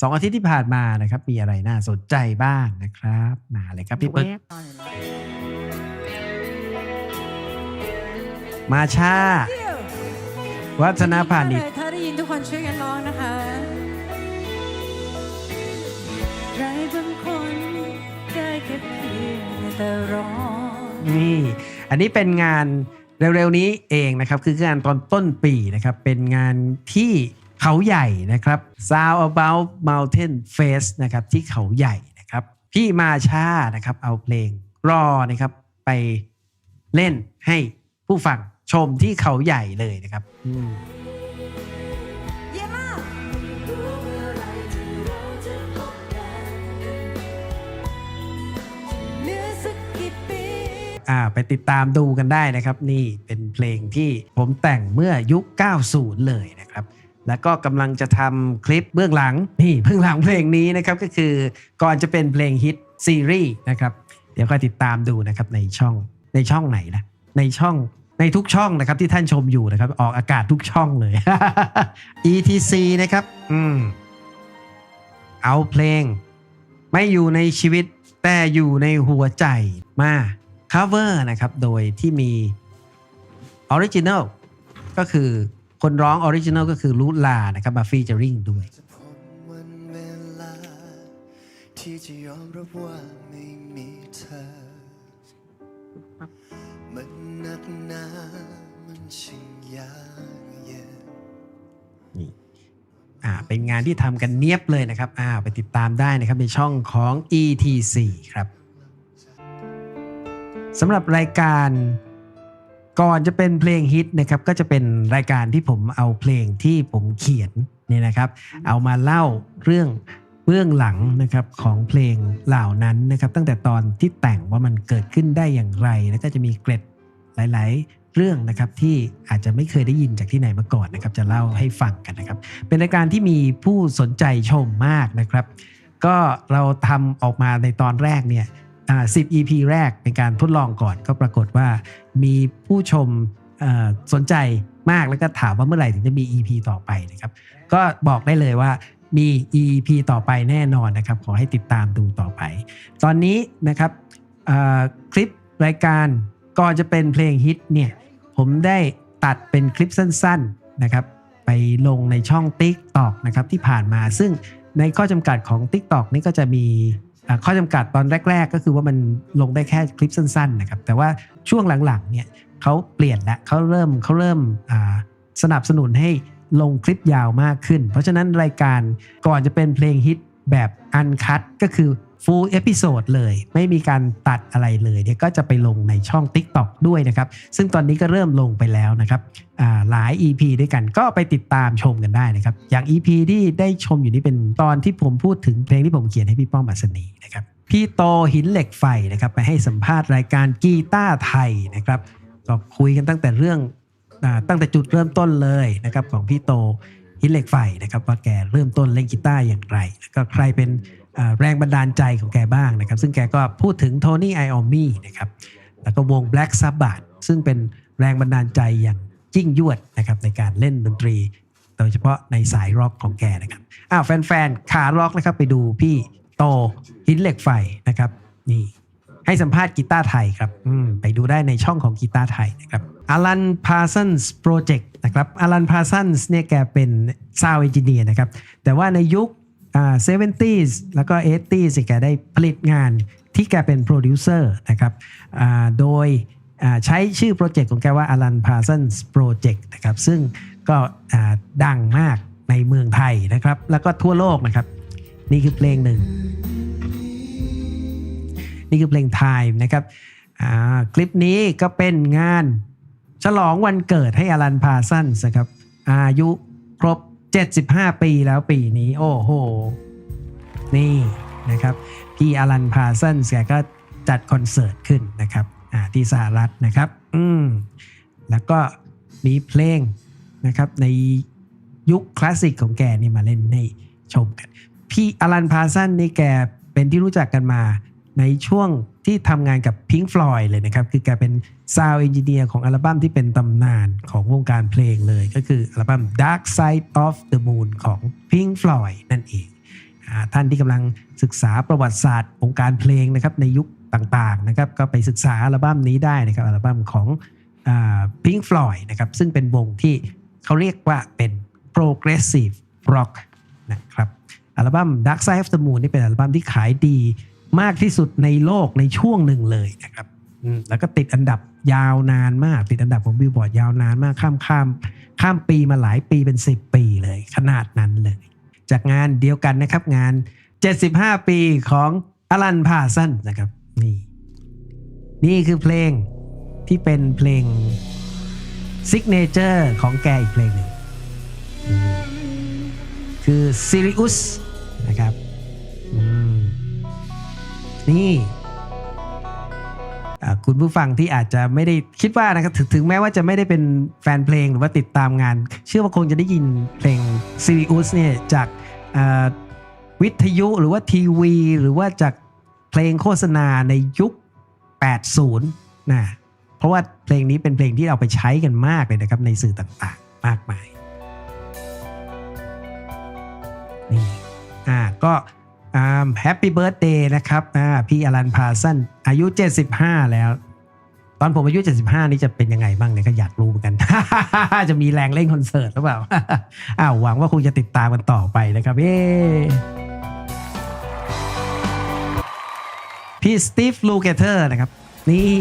สองอาทิตย์ที่ผ่านมานะครับ มีอะไรน่าสนใจบ้างนะครับ มาเลยครับพี่ปึ๊กแวบมาชาวัฒนพาณิชย์ถ้าได้ยินทุกคนช่วยกันร้องนะคะใครบางคนได้แค่เพียงแต่รอนี่ อันนี้เป็นงานเร็วๆนี้เองนะครับ คืองานตอนต้นปีนะครับ เป็นงานที่ เขาใหญ่นะครับ Sound About Mountain Face นะครับที่เขาใหญ่นะครับ พี่มาชานะครับเอาเพลงรอนะครับไปเล่นให้ผู้ฟังชมที่เขาใหญ่เลยนะครับอืมเยี่ยมมากเหลือสักกี่ปีอ่าไปติดตามดูกันได้นะครับ นี่เป็นเพลงที่ผมแต่งเมื่อยุค 90 เลยนะครับ แล้วก็กำลังจะทำคลิปเบื้องหลังนี่เบื้องหลังเพลงนี้นะครับก็คือก่อนจะเป็นเพลงฮิตซีรีส์นะครับเดี๋ยวค่อยติดตามดูนะครับในช่องในช่องไหนนะในช่องในทุกช่องนะครับที่ท่านชมอยู่นะครับออกอากาศทุกช่องเลย ETC นะครับอืมเอาเพลง ไม่อยู่ในชีวิตแต่อยู่ในหัวใจมา cover นะครับ โดยที่มี original ก็คือ คนร้อง original ก็คือลูลานะครับมา featuring ด้วยจะพบวันเวลาที่จะยอมรับว่าไม่มีเธอ มันหนักหนามันช่างยากเย็นนี่อ่าเป็นงานที่ทำกันเนียบเลยนะครับอ่าไปติดตามได้นะครับในช่องของ ETC ครับสำหรับรายการ ก่อนจะเป็นเพลงฮิตนะครับก็จะเป็นรายการที่ผมเอาเพลงที่ผมเขียนเนี่ยนะครับ เอามาเล่าเรื่องเบื้องหลังนะครับของเพลงเหล่านั้นนะครับ ตั้งแต่ตอนที่แต่งว่ามันเกิดขึ้นได้อย่างไร แล้วก็จะมีเกร็ดหลาย ๆ เรื่องนะครับที่อาจจะไม่เคยได้ยินจากที่ไหนมาก่อนนะครับ จะเล่าให้ฟังกันนะครับ เป็นรายการที่มีผู้สนใจชมมากนะครับ ก็เราทำออกมาในตอนแรกเนี่ย 10 EP แรกเป็นการทดลองก่อนก็ปรากฏว่ามีผู้ชมสนใจมากแล้วก็ถามว่าเมื่อไหร่ถึงจะมี EP ต่อไปนะครับ ก็บอกได้เลยว่ามี EP ต่อไปแน่นอนนะครับ ขอให้ติดตามดูต่อไป ตอนนี้นะครับคลิปรายการก่อนจะเป็นเพลงฮิตเนี่ยผมได้ตัดเป็นคลิปสั้นๆนะครับ ไปลงในช่อง TikTok นะครับที่ผ่านมา ซึ่งในข้อจำกัดของ TikTok นี่ก็จะมี ข้อจำกัดตอนแรก ๆ ก็คือว่ามันลงได้แค่คลิปสั้นๆนะครับแต่ว่าช่วงหลังๆเนี่ยเขาเปลี่ยนและเขาเริ่มเขาเริ่มสนับสนุนให้ลงคลิปยาวมากขึ้น เพราะฉะนั้นรายการก่อนจะเป็นเพลงฮิตแบบอันคัดก็คือ full episode เลย ไม่มีการตัดอะไรเลยเนี่ยก็จะไปลงในช่อง TikTok ด้วยนะครับ ซึ่งตอนนี้ก็เริ่มลงไปแล้วนะครับหลาย EP ด้วยกันก็ไปติดตามชมกันได้นะครับ อย่าง EP ที่ได้ชมอยู่นี่เป็นตอนที่ผมพูดถึงเพลงที่ผมเขียนให้พี่ป้อมอัศนีนะครับพี่โตหินเหล็กไฟนะครับไปให้สัมภาษณ์รายการกีตาร์ไทยนะครับก็คุยกันตั้งแต่เรื่องอตั้งแต่จุดเริ่มต้นเลยนะครับของพี่โตหินเหล็กไฟนะครับว่าแกเริ่มต้นเล่นกีตาร์อย่างไร แล้วก็ใครเป็น แรงบันดาลใจของแกบ้างนะครับ ซึ่งแกก็พูดถึงโทนี่ไอออมมี่นะครับแล้วก็วง Black Sabbath ซึ่งเป็นแรงบันดาลใจอย่างยิ่งยวดนะครับในการเล่นดนตรี โดยเฉพาะในสายร็อกของแกนะครับอ้าวแฟนๆขาร็อกนะครับไปดูพี่โตหินเหล็กไฟนะครับนี่ให้สัมภาษณ์กีตาร์ไทยครับไปดูได้ในช่องของกีตาร์ไทยนะครับอลันพา s ันส์โปรเจกต์นะครับอลันพา s ันส์เนี่ยแกเป็นซาวเอนจิเนียร์นะครับแต่ว่าในยุค 70s แล้วก็ 80s แกได้ผลิตงานที่แกเป็นโปรดิวเซอร์นะครับโดยใช้ชื่อโปรเจกต์ของแกว่า Alan Parsons Project นะครับ ซึ่งก็ดังมากในเมืองไทยนะครับ แล้วก็ทั่วโลกนะครับ นี่คือเพลงหนึ่ง นี่คือเพลง Time นะครับคลิปนี้ก็เป็นงานฉลองวันเกิดให้อลันพาสันส์นะครับ อายุครบ 75 ปีแล้วปีนี้โอ้โห นี่นะครับ พี่อลันพาสันแกก็จัดคอนเสิร์ตขึ้นนะครับที่สหรัฐนะครับ อืมแล้วก็มีเพลงนะครับในยุคคลาสสิกของแกนี่มาเล่นให้ชมกัน พี่อลันพาสันนี่แกเป็นที่รู้จักกันมา ในช่วงที่ทำงานกับ Pink Floyd เลยนะครับ คือแกเป็นซาวเอนจิเนียร์ของอัลบั้มที่เป็นตำนานของวงการเพลงเลย ก็คืออัลบั้ม Dark Side of the Moon ของ Pink Floyd นั่นเองท่านที่กำลังศึกษาประวัติศาสตร์วงการเพลงนะครับในยุคต่างๆนะครับก็ไปศึกษาอัลบั้มนี้ได้นะครับอัลบั้มของพิงฟลอยนะครับซึ่งเป็นวงที่เขาเรียกว่าเป็น progressive rock นะครับอัลบั้ม Dark Side of the Moon นี่เป็นอัลบั้มที่ขายดี มากที่สุดในโลกในช่วงหนึ่งเลยนะครับแล้วก็ติดอันดับยาวนานมาก ติดอันดับของบิลบอร์ดยาวนานมากข้ามข้าม ข้ามปีมาหลายปีเป็น 10 ปีเลย ขนาดนั้นเลย จากงานเดียวกันนะครับงาน 75 ปีของอลันพาสันนะครับนี่นี่คือเพลงที่เป็นเพลงซิกเนเจอร์ของแกอีกเพลงหนึ่งคือ Sirius นะครับ นี่คุณผู้ฟังที่อาจจะไม่ได้คิดว่านะครับถึงถึงแม้ว่าจะไม่ได้เป็นแฟนเพลงหรือว่าติดตามงาน เชื่อว่าคงจะได้ยินเพลง Sirius เนี่ยจากวิทยุหรือว่าทีวี หรือว่าจากเพลงโฆษณาในยุค 80 นะ เพราะว่าเพลงนี้เป็นเพลงที่เอาไปใช้กันมากเลยนะครับในสื่อต่างๆ มากมายนี่อ่าก็ แฮปปี้เบิร์ a เดย์นะครับพี่อลันพาสันอายุ 75 แล้ว ตอนผมอายุ 75 นี่จะเป็นยังไงบ้างเนี่ยก็อยากรู้เหมือนกัน จะมีแรงเล่นคอนเสิร์ตหรือเปล่าอ้าวหวังว่าคงจะติดตามกันต่อไปนะครับเย้พี่สตีฟลูเกเตอร์นะครับ นี่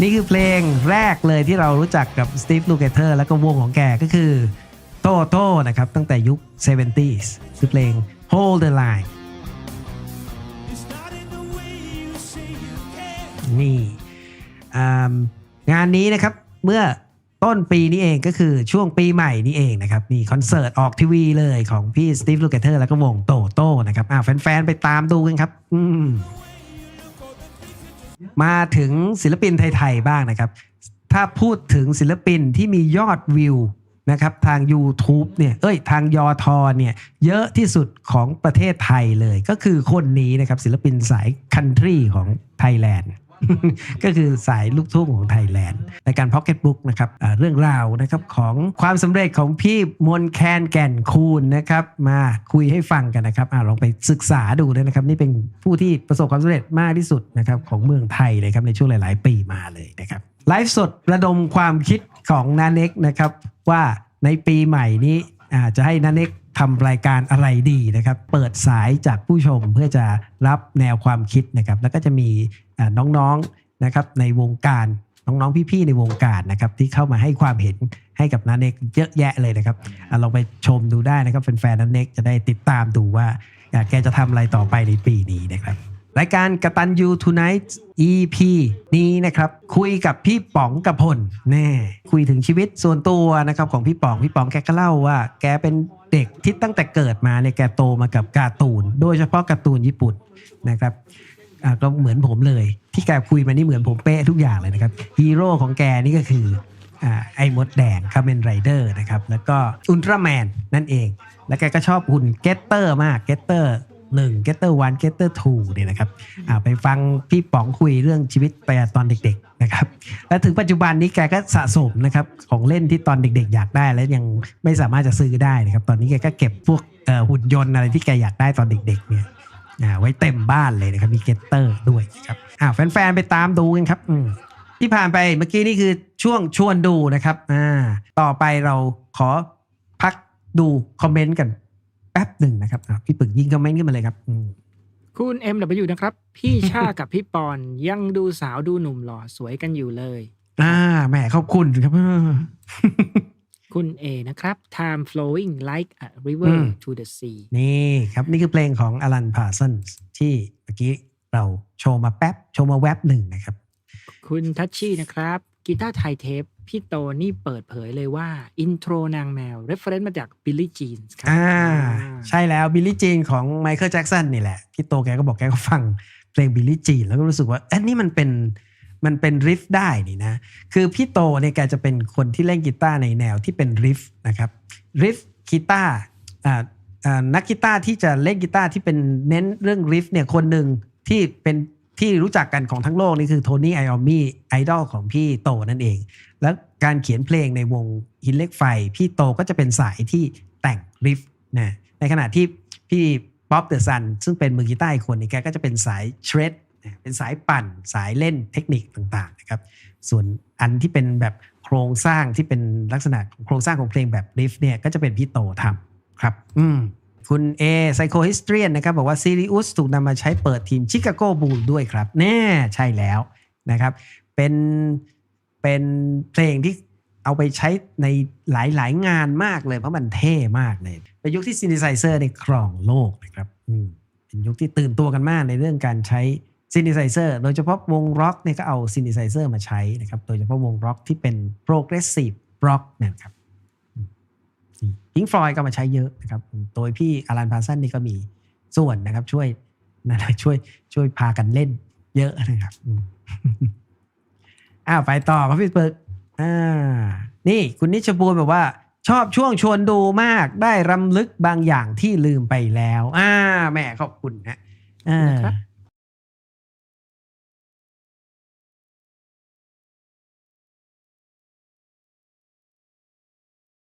นี่คือเพลงแรกเลยที่เรารู้จักกับสตีฟลูเกเตอร์แล้วก็วงของแกก็คือโตโต้นะครับ ตั้งแต่ยุค 70s คือเพลง Hold the Line นี่อ่งานนี้นะครับเมื่อต้นปีนี้เองก็คือช่วงปีใหม่นี้เองนะครับ มีคอนเสิร์ตออกทีวีเลยของพี่สตีฟลูเกเตอร์แล้วก็วงโตโต้นะครับอ่าแฟนๆ ไปตามดูกันครับ อืม มาถึงศิลปินไทยๆบ้างนะครับ ถ้าพูดถึงศิลปินที่มียอดวิวนะครับทาง YouTube เนี่ยเอ้ยทางยอทอเนี่ยเยอะที่สุดของประเทศไทยเลย ก็คือคนนี้นะครับศิลปินสายคันทรีของไทยแลนด์ ก็คือสายลูกทุ่งของไทยแลนด์ ในการพ็อกเก็ตบุ๊กนะครับเรื่องราวนะครับของความสำเร็จของพี่มนแคนแก่นคูณนะครับมาคุยให้ฟังกันนะครับอลองไปศึกษาดูด้วยนะครับ นี่เป็นผู้ที่ประสบความสำเร็จมากที่สุดนะครับของเมืองไทยเลยครับในช่วงหลาย ๆ ปีมาเลยนะครับไลฟ์สดระดมความคิดของนาเน็กนะครับว่าในปีใหม่นี้จะให้นาเน็ก ทำรายการอะไรดีนะครับ เปิดสายจากผู้ชมเพื่อจะรับแนวความคิดนะครับ แล้วก็จะมีอ่าน้องๆนะครับในวงการน้องๆพี่ๆในวงการนะครับที่เข้ามาให้ความเห็นให้กับนาเน็กเยอะแยะเลยนะครับอาลองไปชมดูได้นะครับแฟนๆนาเน็กจะได้ติดตามดูว่าอ่าแกจะทำอะไรต่อไปในปีนี้นะครับ รายการกตันยู Tonight EP นี้นะครับ คุยกับพี่ป๋องกับพลแน่คุยถึงชีวิตส่วนตัวนะครับของพี่ป๋องพี่ป๋องแกก็เล่าว่า แกเป็นเด็กที่ตั้งแต่เกิดมาเนี่ยแกโตมากับการ์ตูน โดยเฉพาะการ์ตูนญี่ปุ่นนะครับก็เหมือนผมเลย ที่แกคุยมานี่เหมือนผมเป๊ะทุกอย่างเลยนะครับฮีโร่ของแกนี่ก็คืออไอ้มดแดงคาเมนไรเดอร์นะครับแล้วก็อุลตร้าแมนนั่นเอง แล้วแกก็ชอบหุ่นเกตเตอร์มากเกตเตอร์ หนึ่งเกตเตอร์วันเกตเตอร์ทูเนี่ยนะครับอ่าไปฟังพี่ป๋องคุยเรื่องชีวิตไปตอนเด็กๆนะครับและถึงปัจจุบันนี้แกก็สะสมนะครับของเล่นที่ตอนเด็ก ๆ อยากได้แล้วยังไม่สามารถจะซื้อได้นะครับตอนนี้แกก็เก็บพวกเอ่อหุ่นยนต์อะไรที่แกอยากได้ตอนเด็กๆเนี่ยอ่าไว้เต็มบ้านเลยนะครับมีเกตเตอร์ด้วยครับอ่าแฟนๆไปตามดูกันครับอืมที่ผ่านไปเมื่อกี้นี่คือช่วงชวนดูนะครับอ่าต่อไปเราขอพักดูคอมเมนต์กัน แป๊บหนึ่งนะครับอะพี่ปึกยิงคอมเมนต์ขึ้นมาเลยครับอืมคุณ MW นะครับ พี่ชากับพี่ปอนยังดูสาวดูหนุ่มหล่อสวยกันอยู่เลย อ่าแหมขอบคุณครับ คุณ A นะครับ Time flowing like a river อืม to the sea นี่ครับนี่คือเพลงของอลันพาสันที่เมื่อกี้เราโชว์มาแป๊บ โชว์มาแวบหนึ่งนะครับ คุณทัชชี่นะครับ กีตาร์ไทยเทป พี่โตนี่เปิดเผยเลยว่า อินโทรนางแมว reference มาจาก Billie Jean ครับอ่าอ่าใช่แล้วบิลลี่จีนของไมเคิลแจ็กสันนี่แหละ พี่โตแกก็บอกแกก็ฟังเพลงบิลลี่จีนแล้วก็รู้สึกว่าเอันนี้มันเป็นมันเป็นริฟได้นี่นะ คือพี่โตเนี่ยแกจะเป็นคนที่เล่นกีตาร์ในแนวที่เป็นริฟนะครับริฟกีตาร์อ่าอ่านักกีตาร์ที่จะเล่นกีตาร์ที่เป็นเน้นเรื่องริฟเนี่ยคนหนึ่งที่เป็น ที่รู้จักกันของทั้งโลกนี่คือโทนี่ไอออมมี่ไอดอลของพี่โตนั่นเอง แล้วการเขียนเพลงในวงหินเล็กไฟ พี่โตก็จะเป็นสายที่แต่งริฟนะในขณะที่พี่ป๊อปเดอะซันซึ่งเป็นมือกีตาร์อีกคนนี่แกก็จะเป็นสายเทรดเป็นสายปั่นสายเล่นเทคนิคต่างๆนะครับส่วนอันที่เป็นแบบโครงสร้างที่เป็นลักษณะโครงสร้างของเพลงแบบริฟเนี่ยก็จะเป็นพี่โตทำครับ อืม คุณ A Psycho Histrian นะครับ บอกว่าซีริอุสถูกนำมาใช้เปิดทีมชิคาโกบูลด้วยครับ แน่ใช่แล้วนะครับ เป็นเป็นเพลงที่เอาไปใช้ในหลาย ๆ งานมากเลย เพราะมันเท่มากเลยเป็นยุคที่ซิน t ิไซเซอร์ในครองโลกนะครับอืมเป็นยุคที่ตื่นตัวกันมากในเรื่องการใช้ซิน t ิไซเซอร์โดยเฉพาะวงร็อกเนี่ยก็เอาซิน t ิไซเซอร์มาใช้นะครับ โดยเฉพาะวงร็อกที่เป็นโปรเกรสซีฟร็อกนะครับ พิงฟลอยก็มาใช้เยอะนะครับโดยพี่อารันพาสันนี่ก็มีส่วนนะครับ ช่วยนะช่วยช่วยพากันเล่นเยอะนะครับอ้าวไปต่อครับพี่เปิกอ่านี่คุณนิชบูลแบบว่า ชอบช่วงชวนดูมากได้รำลึกบางอย่างที่ลืมไปแล้ว อ่าแหม่ขอบคุณฮะอ่านะ